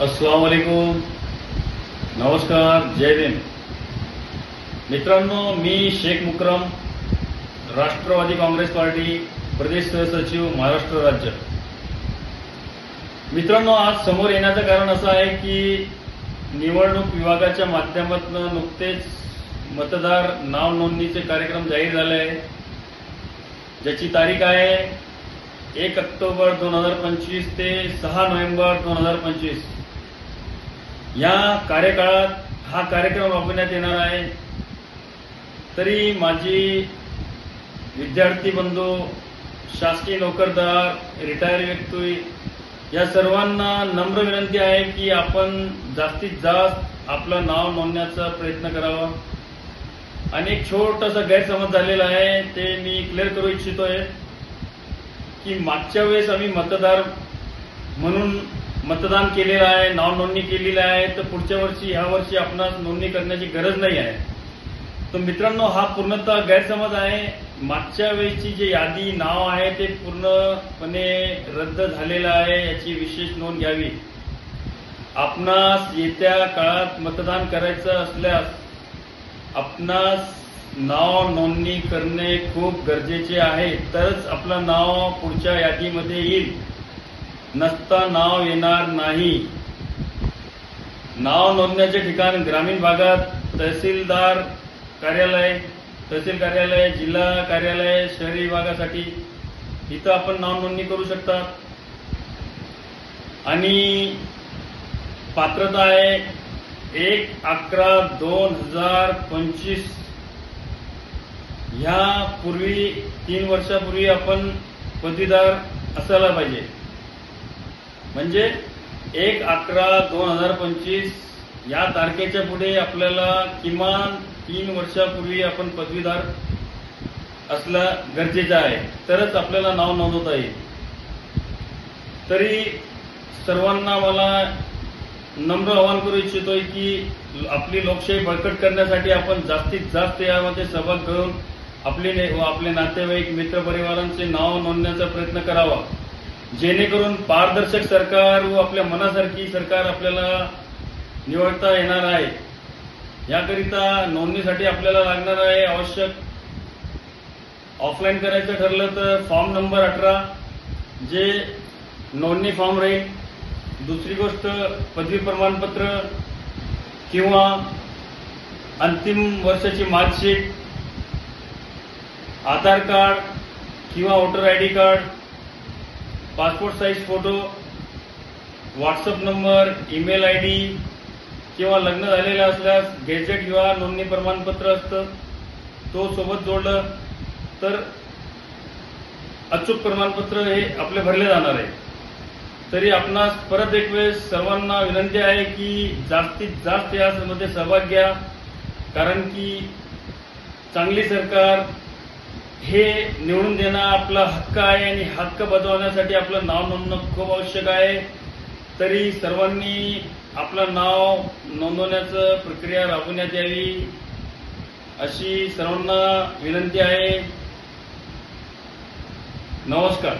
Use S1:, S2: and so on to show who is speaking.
S1: अस्सलाम वालेकुम। नमस्कार जय भीम। मित्रांनो मी शेख मुक्रम राष्ट्रवादी काँग्रेस पार्टी प्रदेश सहसचिव महाराष्ट्र राज्य। मित्रांनो आज समोर येण्याचं कारण असं आहे की निवडणूक विभागाच्या माध्यमातून नुकतेच मतदार नाव नोंदणीचे कार्यक्रम जाहीर झाले आहे ज्याची तारीख आहे एक ऑक्टोबर दोन हजार पंचवीस ते सहा नोव्हेंबर दोन हजार पंचवीस. या कार्यकाळात हा कार्यक्रम राबविण्यात येणार आहे. तरी माझी विद्यार्थी बंधू शासकीय नोकरदार रिटायर व्यक्ती या सर्वांना नम्र विनंती आहे की आपण जास्तीत जास्त आपलं नाव नोंदण्याचा प्रयत्न करावा. आणि एक छोटासा गैरसमज झालेला आहे ते मी क्लिअर करू इच्छितोय की मागच्या वेळेस आम्ही मतदार म्हणून मतदान केलेलं आहे नाव नोंदणी केलेली आहे तर पुढच्या वर्षी ह्या वर्षी आपणास नोंदणी करण्याची गरज नाही आहे. तर मित्रांनो हा पूर्णतः गैरसमज आहे. मागच्या वेळची जी यादी नाव आहे ते पूर्णपणे रद्द झालेलं आहे याची विशेष नोंद घ्यावी. आपणास येत्या काळात मतदान करायचं असल्यास आपणास नाव नोंदणी करणे खूप गरजेचे आहे. तरच आपलं नाव पुढच्या यादीमध्ये येईल. नसता नाव येणार नाही. नाव नोंदण्याचे ठिकाण ग्रामीण भागात तहसीलदार कार्यालय तहसील कार्यालय जिल्हा कार्यालय शहरी विभागासाठी इथं आपण नाव नोंदणी करू शकता. आणि पात्रता आहे एक अकरा दोन हजार पंचवीस. ह्या पूर्वी तीन वर्षापूर्वी आपण पदवीदार असायला पाहिजे. म्हणजे एक अकरा दोन हजार पंचवीस या तारखेच्या पुढे आपल्याला किमान तीन वर्षापूर्वी आपण पदवीधार असलं गरजेचं आहे. तरच आपल्याला नाव नोंदवता येईल. तरी सर्वांना मला नम्र आवाहन करू इच्छितोय की आपली लोकशाही बळकट करण्यासाठी आपण जास्तीत जास्त यामध्ये सहभाग घेऊन आपले व आपले नातेवाईक मित्रपरिवारांचे नाव नोंदण्याचा प्रयत्न करावा. जेणेकरून पारदर्शक सरकार व आपल्या मनासारखी सरकार आपल्याला निवडता येणार आहे. याकरिता नोंदणीसाठी आपल्याला लागणार आहे आवश्यक ऑफलाईन करायचं ठरलं तर फॉर्म नंबर अठरा जे नोंदणी फॉर्म राहील. दुसरी गोष्ट पदवी प्रमाणपत्र किंवा अंतिम वर्षाची मार्कशीट आधार कार्ड किंवा voter I D card passport size photo WhatsApp number email I D किंवा लग्न झालेलं असल्यास गेजेट किंवा नोंदणी प्रमाणपत्र असतं. तो सोबत जोडलं तर अचूक प्रमाणपत्र हे आपले भरले जाणार आहे. तरी आपणास परत एक वेळेस सर्वांना विनंती आहे की जास्तीत जास्त यामध्ये सहभाग घ्या. कारण की चांगली सरकार हे निवडून देणं आपला हक्क आहे आणि हक्क बजावण्यासाठी आपलं नाव नोंदणं खूप आवश्यक आहे. तरी सर्वांनी आपलं नाव नोंदवण्याचं प्रक्रिया राबवण्यात यावी अशी सर्वांना विनंती आहे. नमस्कार.